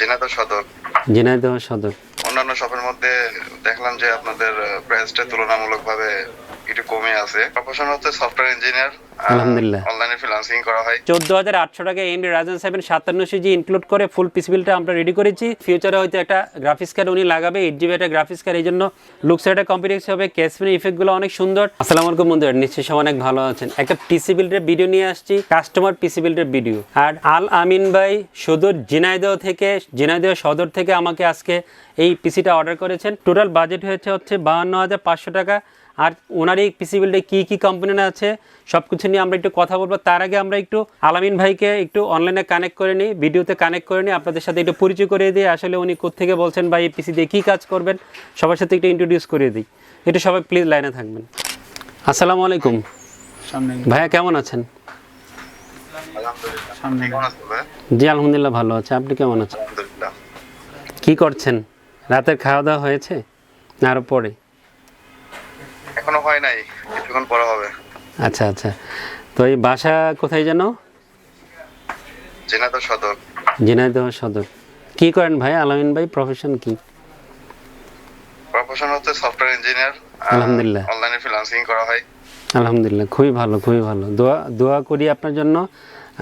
ঝিনাইদহ সদর। ঝিনাইদহ সদর। অন্যান্য শপের মধ্যে দেখলাম যে আপনাদের প্রাইসটা তুলনামূলকভাবে একটু কমে আছে। প্রফেশন হচ্ছে সফটওয়্যার ইঞ্জিনিয়ার আলহামদুলিল্লাহ। অনলাইনে ফ্রিল্যান্সিং করা হয়। চোদ্দ হাজার আটশো টাকা এমডি রাজেন সেভেন সাতান্ন সিজি ইনক্লুড করে ফুল পিসিবিলটা আমরা রেডি করেছি। ফিউচারে হয়তো একটা গ্রাফিক্স কার্ড উনি লাগাবে একটা গ্রাফিক্স কার্ড এই জন্য লুকস একটা কম্পিউটার হবে ক্যাসমিন ইফেক্টগুলো অনেক সুন্দর। আসসালামু আলাইকুম বন্ধুরা নিশ্চয়ই সব অনেক ভালো আছেন। একটা পিসি বিল্ডের ভিডিও নিয়ে আসছি কাস্টমার পিসি বিল্ডের ভিডিও আর আল আমিন ভাই সদর ঝিনাইদহ থেকে ঝিনাইদহ সদর থেকে আমাকে আজকে এই পিসিটা অর্ডার করেছেন। টোটাল বাজেট হয়েছে হচ্ছে বাহান্ন হাজার পাঁচশো টাকা। আর ওনার এই পিসি বিল্ডে কী কী কম্পোনেন্ট আছে সব কিছু নিয়ে আমরা একটু কথা বলব। তার আগে আমরা একটু আলামিন ভাইকে একটু অনলাইনে কানেক্ট করে নিই ভিডিওতে কানেক্ট করে নিই আপনাদের সাথে একটু পরিচয় করিয়ে দিই। আসলে উনি কোথেকে বলছেন বা এই পিসি দিয়ে কী কাজ করবেন? সবার সাথে একটু ইন্ট্রোডিউস করে দিই। একটু সবাই প্লিজ লাইনে থাকবেন। আসসালামু আলাইকুম। ভাইয়া কেমন আছেন? আলহামদুলিল্লাহ। সামনে। কেমন আছেন ভাই? জি আলহামদুলিল্লাহ ভালো আছে। আপনি কেমন আছেন? কি করছেন? রাতের খাওয়া দাওয়া হয়েছে? না আরও পরে? এখনও হয় নাই কিছুক্ষণ পরে হবে। আচ্ছা আচ্ছা। তো এই বাসা কোথায় যেন? ঝিনাইদহ সদর। ঝিনাইদহ সদর। কি করেন ভাই? আলামিন ভাই প্রফেশন কি? প্রফেশন হচ্ছে সফটওয়্যার ইঞ্জিনিয়ার আলহামদুলিল্লাহ। অনলাইনে ফ্রিল্যান্সিং করা হয়। আলহামদুলিল্লাহ খুবই ভালো খুবই ভালো। দোয়া দোয়া করি আপনার জন্য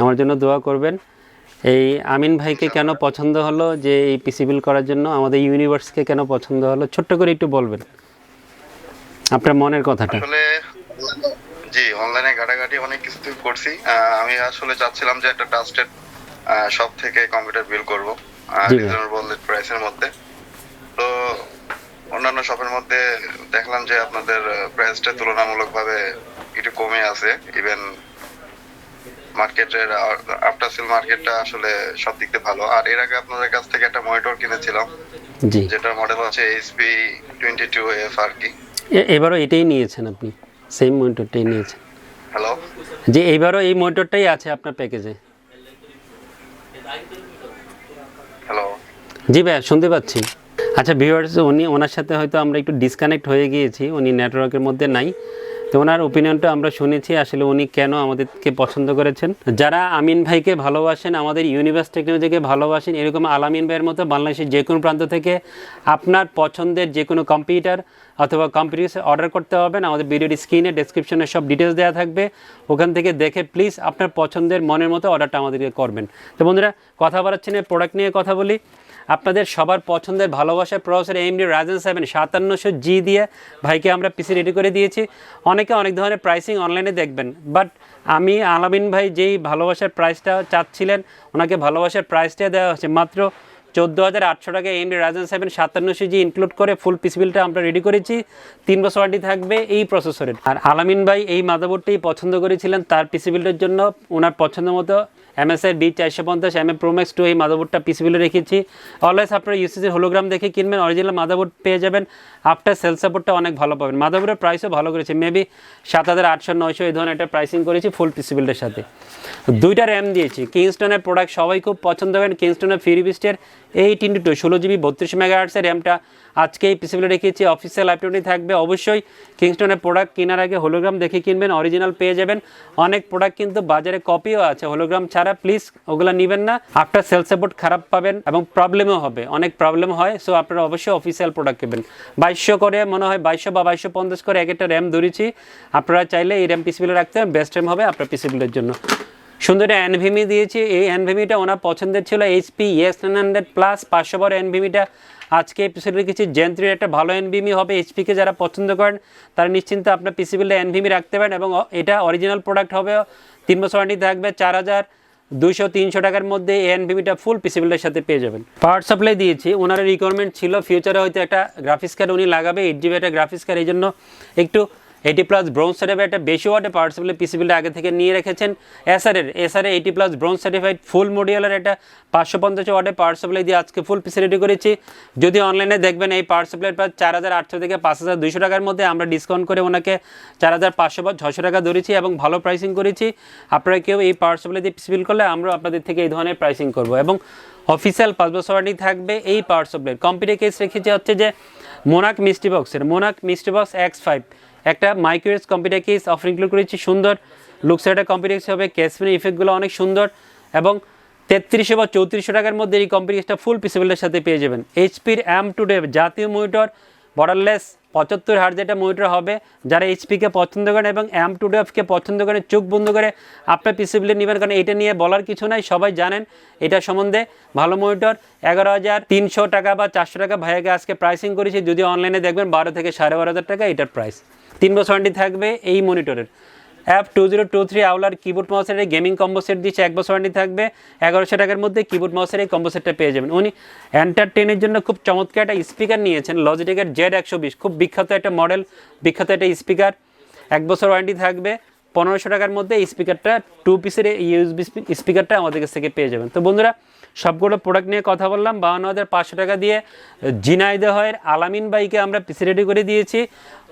আমার জন্য দোয়া করবেন। এই আমিন ভাইকে কেন পছন্দ হলো? যে এই পিসিবিল করার জন্য আমাদের ইউনিভার্সকে কেন পছন্দ হলো? ছোট্ট করে একটু বলবেন। আপনার মনের কথাটা? আসলে জি অনলাইনে ঘাটাঘাটি অনেক কিছু করছি। আমি আসলে চাচ্ছিলাম যে একটা ট্রাস্টেড শপ থেকে কম্পিউটার বিল করব রিজনেবল প্রাইসের মধ্যে। তো অন্যান্য শপের মধ্যে দেখলাম যে আপনাদের প্রাইসটা তুলনামূলকভাবে একটু কমে আছে। ইভেন মার্কেটের আফটার সেল মার্কেটটা আসলে সব দিক দিয়ে ভালো। আর এর আগে আপনাদের কাছ থেকে একটা মনিটর কিনেছিলাম জি। যেটার মডেল হচ্ছে এইচপি টোয়েন্টি টু এফ আর কি এবারও এটাই নিয়েছেন আপনি সেম মনিটরটাই নিয়েছেন। হ্যালো যে এইবারও এই মনিটরটাই আছে আপনার প্যাকেজে হ্যালো জি ভাই শুনতে পাচ্ছি। আচ্ছা ভিউয়ার্স উনি ওনার সাথে হয়তো আমরা একটু ডিসকানেক্ট হয়ে গিয়েছি উনি নেটওয়ার্কের মধ্যে নাই। তো ওনার ওপিনিয়নটা আমরা শুনেছি, আসলে উনি কেন আমাদেরকে পছন্দ করেছেন? যারা আমিন ভাইকে ভালোবাসেন, আমাদের ইউনিভার্স টেকনোলজিকে ভালোবাসেন, এরকম আলামিন ভাইয়ের মতো বাংলাদেশের যে কোনো প্রান্ত থেকে আপনার পছন্দের যে কোনো কম্পিউটার অথবা কম্পিউটার অর্ডার করতে হবেন আমাদের ভিডিওর স্ক্রিনে ডেসক্রিপশনে সব ডিটেলস দেওয়া থাকবে। ওখান থেকে দেখে প্লিজ আপনার পছন্দের মনের মতো অর্ডারটা আমাদেরকে করবেন। তো বন্ধুরা, কথা বাড়াচ্ছি প্রোডাক্ট নিয়ে কথা বলি। আপনাদের সবার পছন্দের ভালোবাসার প্রসেসর এমডি রাজেন সেভেন সাতান্নশো জি দিয়ে ভাইকে আমরা পিসি রেডি করে দিয়েছি। অনেকে অনেক ধরনের প্রাইসিং অনলাইনে দেখবেন। বাট আমি আলামিন ভাই যেই ভালোবাসার প্রাইসটা চাচ্ছিলেন, ওনাকে ভালোবাসার প্রাইসটা দেওয়া হচ্ছে মাত্র চোদ্দ হাজার আটশো টাকা এমডি রাজেন সেভেন সাতান্নশো জি ইনক্লুড করে ফুল পিসিবিলটা আমরা রেডি করেছি। তিন বছর ওয়ারেন্টি থাকবে এই প্রসেসরের আর আলামিন ভাই এই মাদাবোর্ডটাই পছন্দ করেছিলেন, তার পিসিবিলটার জন্য ওনার পছন্দ মতো এমএসআই বি চারশো পঞ্চাশ এম এ প্রোম্যাক্স টু এই মাদাবোর্ডটা পিসিবিলে রেখেছি। অলওয়েজ আপনারা ইউসিসির হোলোগ্রাম দেখে কিনবেন অরিজিনাল মাদাবোর্ড পেয়ে যাবেন। আফটার সেল সাপোর্টটা অনেক ভালো পাবেন। মাদাবোর্ডের প্রাইসও ভালো করেছে। মেবি সাত হাজার আটশো নয়শো এই ধরনের একটা প্রাইসিং করেছি ফুল পিসিবিলটার সাথে। দুইটা র্যাম দিয়েছি। কিংস্টনের প্রোডাক্ট সবাই খুব পছন্দ করেন। কিংস্টনের ফ্রি বিস্টের এইট ইন্টু টু ষোলো জিবি বত্রিশ মেগা আর্টসের র্যামটা আজকে এই পিসিবিলে রেখেছি। অফিসিয়াল ল্যাপটপটি থাকবে অবশ্যই। কিংস্টনের প্রোডাক্ট কেনার আগে হোলোগ্রাম দেখে কিনবেন। অরিজিনাল পেয়ে যাবেন। অনেক প্রোডাক্ট কিন্তু বাজারে কপিও আছে। হোলোগ্রাম ছাড়া প্লিজ ওগুলো নেবেন না। আফটার সেল সাপোর্ট খারাপ পাবেন এবং প্রবলেমও হবে। অনেক প্রবলেম হয় সো আপনারা অবশ্যই অফিসিয়াল প্রোডাক্ট কিনবেন বাইশশো করে মনে হয় বাইশশো বা বাইশশো পঞ্চাশ করে এক একটা র্যাম ধরেছি। আপনারা চাইলে এই র্যাম পিসিবিলে রাখতে হবে বেস্ট র্যাম হবে আপনার পিসিবিলের জন্য। সুন্দর এনভিমি দিয়েছি। এই এনভিমিটা ওনার পছন্দের ছিল HP S nine hundred plus পাঁচশো বড় এনভিমিটা আজকে এপিসোডে রেখেছি জেন্ত্রীর একটা ভালো এনভিমি হবে। এইচপিকে যারা পছন্দ করেন, তারা নিশ্চিন্তে আপনার পিসিবিলে এনভিমি রাখতে পারেন এবং এটা অরিজিনাল প্রোডাক্ট হবে। তিন বছর ওয়ারেন্টি থাকবে, চার হাজার। দুশো তিনশো টাকার মধ্যে এই এনভিমিটা ফুল পিসিবিলের সাথে পেয়ে যাবেন। পাওয়ার সাপ্লাই দিয়েছি, ওনার রিকোয়ারমেন্ট ছিল ফিউচারে হয়তো একটা গ্রাফিক্স কার্ড উনি লাগাবে এইট জিবি একটা গ্রাফিক্স কার্ড এই জন্য একটু এইটি প্লাস ব্রোঞ্জ সার্টিফাইড একটা বেশি ওয়াটে পাওয়ার সাপ্লাই আগে থেকে নিয়ে রেখেছেন। এসআরের এসআরে eighty plus bronze certified full modular একটা পাঁচশো পঞ্চাশ ওয়াটে পাওয়ার দিয়ে আজকে ফুল রেডি করেছি। যদি অনলাইনে দেখবেন, এই পাওয়ার প্রায় চার হাজার আটশো থেকে পাঁচ হাজার দুইশো টাকার মধ্যে আমরা ডিসকাউন্ট করে ওনাকে চার হাজার পাঁচশো বা ছশো টাকা ধরেছি এবং ভালো প্রাইসিং করেছি। আপনারা কেউ এই পাওয়ার দিয়ে পিসিবিল করলে আমরা আপনাদের থেকে এই ধরনের প্রাইসিং করব এবং অফিসিয়াল পাঁচ বছর ওয়ারেন্টি থাকবে এই পাওয়ার সাপ্লাই কম্পিউটার কেস রেখেছি হচ্ছে যে মোনাক মিস্টি বক্সের মোনাক মিস্টি বক্স এক্স ফাইভ একটা মাইক্রোএস কম্পিউটার কেস অফার ইনক্লুড করেছি, সুন্দর। লুকস একটা কম্পিউটার কেস হবে ক্যাসমিন ইফেক্টগুলো অনেক সুন্দর। এবং তেত্রিশশো বা চৌত্রিশশো টাকার মধ্যে এই কম্পিউটারটা ফুল পিসিবিলের সাথে পেয়ে যাবেন। এইচপির অ্যাম টুডে জাতীয় মনিটর বর্ডারলেস পঁচাত্তর হার যেটা মনিটর হবে, যারা এইচপিকে পছন্দ করেন এবং অ্যাম টুডেফকে পছন্দ করেন, চোখ বন্ধ করে আপনার পিসিবিলে নেবেন, কারণ এটা নিয়ে বলার কিছু নাই, সবাই জানেন এটা সম্বন্ধে। ভালো মনিটর এগারো হাজার তিনশো টাকা বা চারশো টাকা ভাইয়াকে আজকে প্রাইসিং করেছি, যদি অনলাইনে দেখবেন বারো থেকে সাড়ে বারো হাজার টাকা এটার প্রাইস তিন বছর ওয়ারেন্টি থাকবে এই মনিটরের up to zero two three আউলার keyboard মাউসের এই গেমিং কম্বো সেট দিচ্ছে এক বছর ওয়ারেন্টি থাকবে। এগারোশো টাকার মধ্যে কিবোর্ড মাউসের এই কম্বো সেটটা পেয়ে যাবেন। উনি এন্টারটেনের জন্য খুব চমৎকার একটা স্পিকার নিয়েছেন লজিটেকের জেড একশো বিশ। খুব বিখ্যাত একটা মডেল বিখ্যাত একটা স্পিকার এক বছর ওয়ারেন্টি থাকবে। পনেরোশো টাকার মধ্যে এই স্পিকারটা টু পিসের ইউএসবি স্পিকারটা আমাদের কাছ থেকে পেয়ে যাবেন। তো বন্ধুরা, সবগুলো প্রোডাক্ট নিয়ে কথা বললাম। বাউন্ন হাজার পাঁচশো টাকা দিয়ে জিনাইদহের আলামিন বাইকে আমরা পিসি রেডি করে দিয়েছি।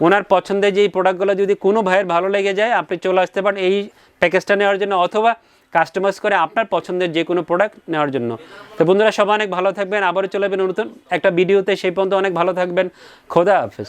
ওনার পছন্দের যেই প্রোডাক্টগুলো যদি কোনো ভাইয়ের ভালো লেগে যায়, আপনি চলে আসতে পারেন এই প্যাকেজটা নেওয়ার জন্য অথবা কাস্টমাইজ করে আপনার পছন্দের যে কোনো প্রোডাক্ট নেওয়ার জন্য। তো বন্ধুরা, সবাই অনেক ভালো থাকবেন। আবারও চলে যাবেন নতুন একটা ভিডিওতে সেই পর্যন্ত অনেক ভালো থাকবেন। খোদা হাফেজ।